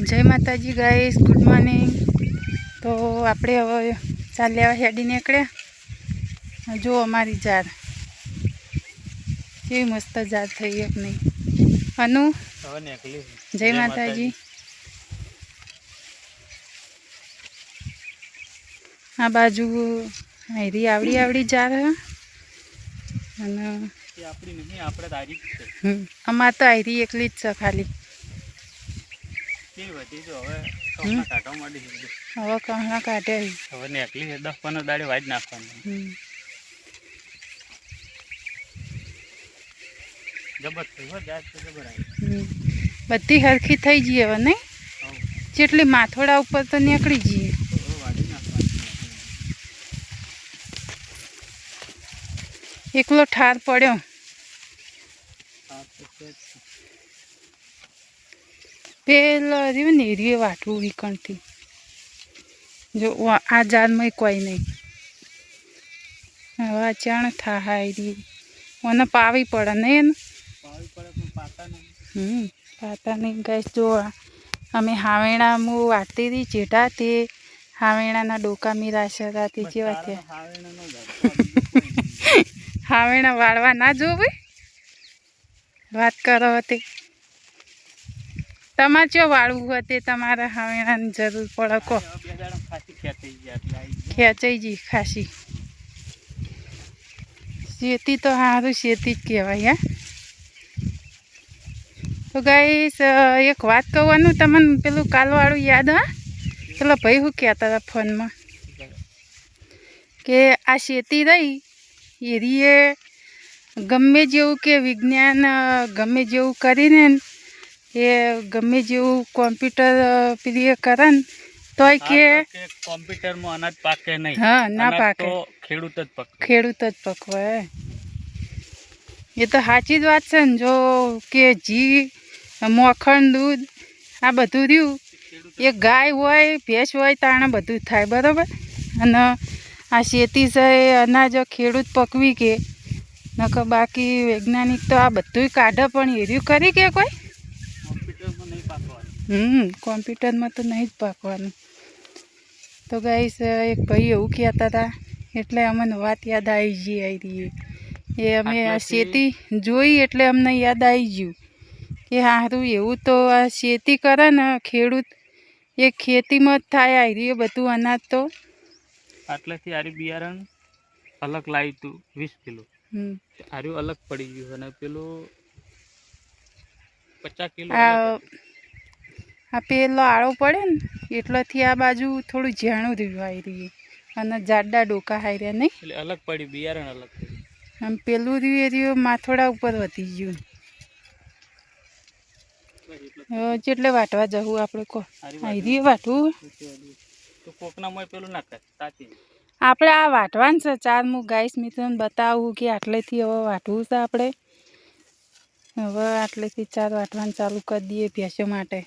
જય માતાજી guys good morning તો આપણે હવે ચાલ્યા હેડી નીકળ્યા જો અમારી જાર કેવી મસ્ત જાર થઈ એક નહીં. અનુ? જય માતાજી. આ બાજુ હાયરી આવડી આવડી જાર અને અમાર તો હાયરી એકલી જ છે ખાલી. હવે કહણા કાઢે. હવે નીકળી દસ પંદર દાડે વાજ નાખવાનું. બધી હરખી થઈ જઈએ હવે નહીં? જેટલી માથોડા ઉપર તો નીકળી જઈએ. એકલો ઠાર પડ્યો. પેલો રહ્યું ને રે વાટવું વિકણથી. જો આ જારમાં કોઈ નહીં. હવે આ ચાણ થા હાય રી મને પાવી પડે ને એને? હમ પાતા નહીં. ગઈ જો અમે હાવેણા હું વાટતી હતી ચેટા તે હાવેણાના ડોકા મીરાશે હતા તે જેવા થયા. હાવેણે વાળવા ના જોવે? વાત કરો તે તમારે ચો વાળવું હોય તે તમારે હાવેણાની જરૂર પડે કહો ખેંચાઈ ગયા એટલે આવી ગયા. ખેંચાઈ જી ખાસી. શેતી તો સારું શેતી જ કહેવાય, હા. તો ગાઈસ, એક વાત કહેવાનું તમને પેલું કાલવાળું યાદ હા? પેલો ભાઈ શું કહેતા હતા ફોનમાં? કે આ શેતી રહી, એરીએ ગમે જેવું કે વિજ્ઞાન, ગમે જેવું કરીને એ ગમે જેવું કોમ્પ્યુટર પેલી એ કરે ને તોય કે કોમ્પ્યુટરમાં અનાજ પાકે નહીં. હા ના પાકે. ખેડૂત જ પક ખેડૂત જ પકવાય એ તો સાચી જ વાત છે ને જો કે ઘી મોખણ દૂધ આ બધું રહ્યું. એ ગાય હોય ભેંસ હોય તાણે બધું થાય બરાબર? અને આ શેતી છે એ અનાજ ખેડૂત પકવી કે નકર બાકી વૈજ્ઞાનિક તો આ બધુંય કાઢે પણ એર્યું કરી કે કોઈ? હમ કોમ્પ્યુટરમાં તો નહીં જ પાકવાનું. તો ગાઈસ એક ભાઈ એવું કહેતા હતા એટલે અમને વાત યાદ આવી ગઈ આવી એ અમે આ શેતી જોઈ એટલે અમને યાદ આવી ગયું. કે સારું એવું તો આ શેતી કરે ને ખેડૂત એ ખેતીમાં જ થાય આવી બધું અનાજ તો. આટલેથી આરી બિયારણ અલગ લાવ્યું હતું વીસ કિલો. આર્યું અલગ પડી ગયું અને પેલું પચાસ કિલો આ પેલો આળો પડે ને એટલાથી આ બાજુ થોડું ઝાણું રહ્યું આવી રહ્યું અને જાડા ડોકા હાઈ રહ્યા નહીં? એટલે અલગ પડી બિયારણ અલગ આમ પેલું રહ્યું એ રહ્યું માથોડા ઉપર વધી ગયું. જેટલે વાટવા જવું આપણે કો આ વાટવું. આપણે આ વાટવાનું છે ચાર હું ગાઈસ મિત્રોને બતાવું કે આટલેથી હવે વાટવું છે આપણે. હવે આટલેથી ચાર વાટવાનું ચાલુ કરી દઈએ ભેંસો માટે.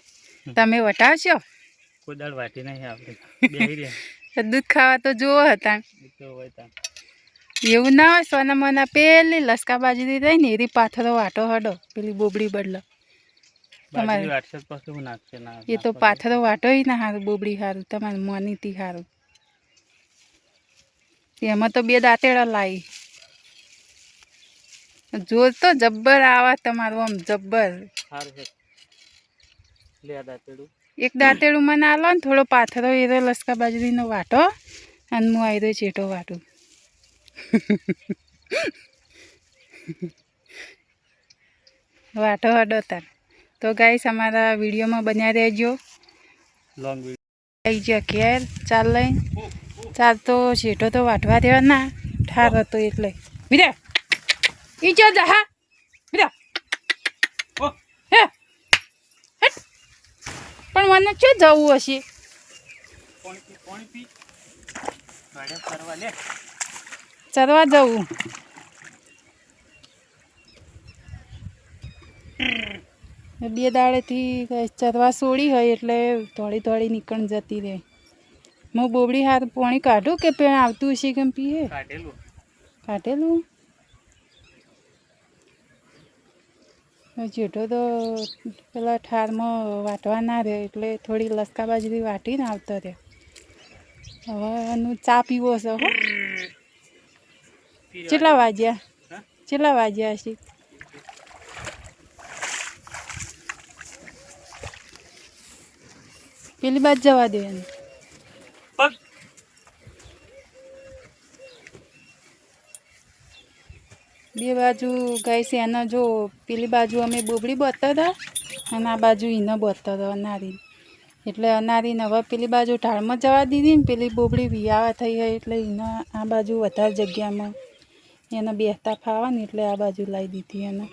તમે વટાવશો? કોદાળ વાટી નહીં આપણે દૂધ ખાવા તો જુઓ હતા. એવું ના હોય સોના મોના પેલી લસકા બાજુથી રહી ને એરી પાથરો વાટો હડો પેલી બોબડી બદલો. તમારે- એ તો પાથરો વાટો ના સારું બોબડી સારું તમારે મોનીથી સારું એમાં તો બે દાંતેડા લાવી જોર તો જબ્બર આવા તમારું આમ જબ્બર. સારું એક દાંતેડું મને આલો ને થોડો પાથરો એરો લસકા બાજરીનો વાટો અને હું આવી આયરો ચેટો વાટું. વાટો હડો તાર. તો ગાઈસ અમારા વિડીયોમાં બન્યા રહેજો. લોંગ આવી ગયા ઘેર ચાલ લઈને ચાલ તો શેઠો તો વાટવા દેવા ના ઠાર હતો એટલે. વિરા ઈ જો જા હા વિરા ઓ હે હેટ. પણ મને શું જવું હશે? ચરવા જવું. બે દાડેથી ચરવા સોડી હોય એટલે થોડી થોડી નીકળ જતી રહે. હું બોબડી હાથ પાણી કાઢું કે આવતું હશે કેમ પીએ? કાઢેલું. કાઢેલું? જેઠો તો પેલા ઠારમાં વાટવા ના રહે એટલે થોડી લસકા બાજરી વાટીને આવતો રહે. હવે એનું ચા પીવો છે હો. કેટલા વાગ્યા? કેટલા વાગ્યા હશે? પેલી બાજ જવા દે એને. બે બાજુ ગાય છે એના જો, પેલી બાજુ અમે બોબડી બોતતા હતા અને આ બાજુ એને બોતતા હતા અનારી એટલે અનારીને હવે પેલી બાજુ ઢાળમાં જવા દીધી ને પેલી બોબડી વિયાવા થઈ ગઈ એટલે એને આ બાજુ વધારે જગ્યામાં એને બેસતા ફાવા ને એટલે આ બાજુ લાવી દીધી એને.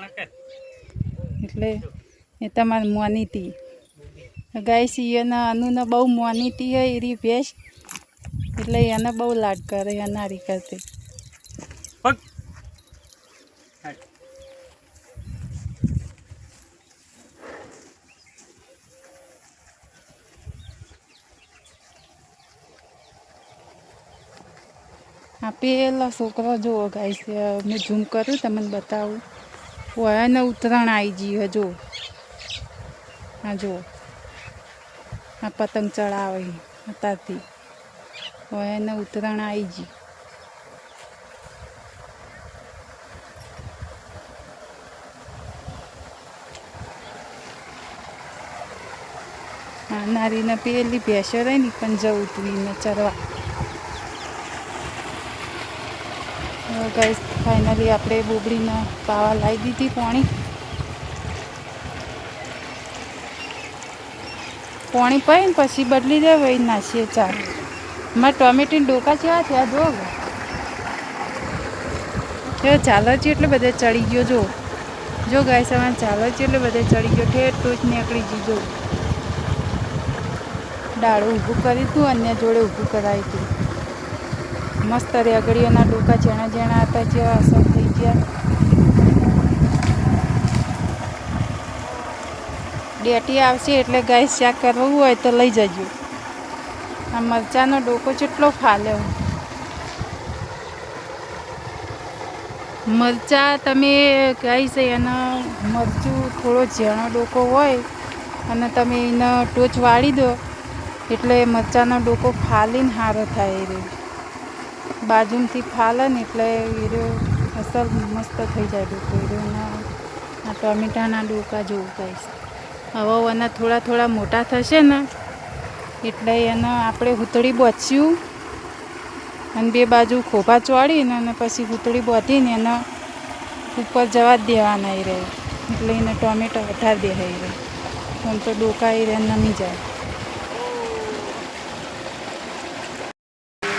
એટલે એ તમારી મોનીતી ગાય સી એને અનુને બહુ મોનીતી હોય એરી ભેંસ. એટલે એને બહુ લાડ કરે અનારી કરતી. આ પેલો છોકરો જુઓ છે હું ઝૂમ કરું તમને બતાવું. ઓય ઉતરાણ આવી ગઈ જો હા જુઓ. આ પતંગ ચડાવે અત્યારથી. ઓય ઉતરાણ આવી ગઈ નારીને પેલી ભેંસો રહી ને પણ જવું ઉતરીને ચરવા. ગાઈસ ફાઇનલી આપણે બોબડીને પાવા લાવી દીધી પાણી. પાણી પાઈ ને પછી બદલી દે, વહી નાખીએ ચાર. મારે ટોમેટીને ડોકા જેવા થયા જો જો ચાલો છે એટલે બધે ચડી ગયો જો જો ગાય સવારે ચાલો છે એટલે બધે ચડી ગયો, ઠેર ટોચ નીકળી ગયું જો ડાળું ઊભું કરી તું અન્ય જોડે ઊભું કરાવી તું મસ્ત રેગડીઓના ડોકા જેણા જેણા હતા જેવા અસર થઈ ગયા. ડેટી આવશે એટલે ગાય શાક કરવું હોય તો લઈ જજો. આ મરચાંનો ડોકો કેટલો ફાલ્યો. મરચાં તમે છે એનો મરચું થોડો ઝીણો ડોકો હોય અને તમે એનો ટોચ વાળી દો એટલે મરચાંનો ડોકો ફાલીને સારો થાય રહ્યો. બાજુમાંથી ફાલે ને એટલે હીરો અસર મસ્ત થઈ જાય ડૂકો. હીરોના આ ટોમેટાના ડોકા જેવું કહીશ હવે એના થોડા થોડા મોટા થશે ને એટલે એને આપણે હુતળી બોચ્યું અને બે બાજુ ખોભા ચોળીને અને પછી હુતળી બોધીને એને ઉપર જવા જ દેવાના રહે એટલે એને ટોમેટો વધારે દેખાઈ રહે આમ તો ડોકા એ રહે નમી જાય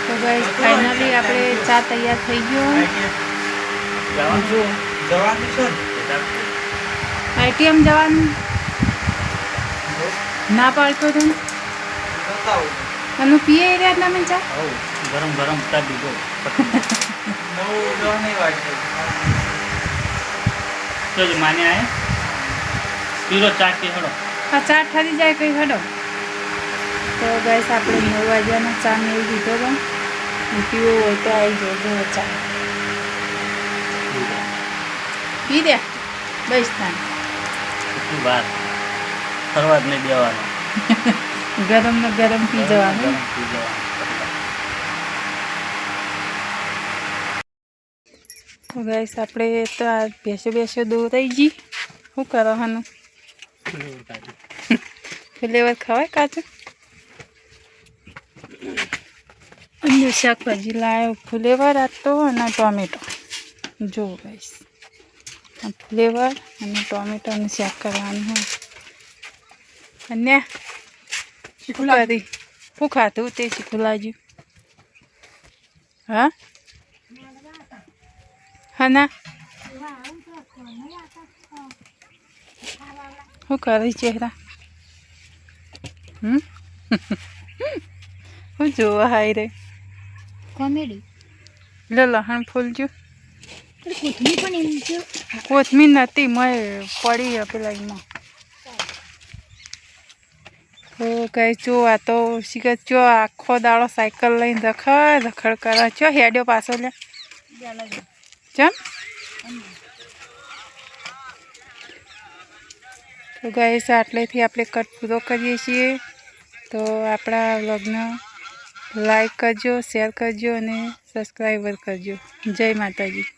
તો ગાઈસ ફાઇનલી આપણે ચા તૈયાર થઈ ગયો. જો આઈટીએમ જવાનું ના? પાડતો તું? અને પીએ રહ્યા તમે ચા? ગરમ ગરમ ચા દીધો જોજો માને આય? પીરો ચા કે હડો. આ ચા ઠરી જાય કઈ હડો? તો ગાઈસ આપણે નવ વાગ્યાનો ચા મેળવી દીધો અને પીવો હોય તો આવી જજો ચા પી દે બસ એટલી વાર ફરવા જ નહીં દેવાનો ગરમ ને ગરમ પી જવાનું. તો ગાઈસ આપણે તો આ બેસો બેસો દોરાઈ ગઈ. શું કરવાનું ફ્લેવર ખવાય કાચું અને શાકભાજી લાવ્યો ફ્લેવર હતો અને ટોમેટો. જોવો ગાઈસ ફ્લેવર અને ટોમેટોનું શેક કરવાનું હોય. અને શું કરી શું ખાધું તે શીખુલાજી? હા? હા ના શું કરે ચહેરા? હમ? હું જોવા હાય રે કોમેડી લે લહણ ફૂલજો. કોથમીર પણ એમ છે? કોથમીર નથી મેં પડી પેલા એમાં. તો કઈ જો આ તો શીખે ચો આખો દાડો સાયકલ લઈને રખડ રખડ કરે. ચો હેડ્યો પાછો લે ચમ? તો ગાઈસ આટલેથી આપણે કટ પૂરો કરીએ છીએ. તો આપણા વ્લોગને લાઈક કરજો શેર કરજો અને સબસ્ક્રાઈબર કરજો. જય માતાજી.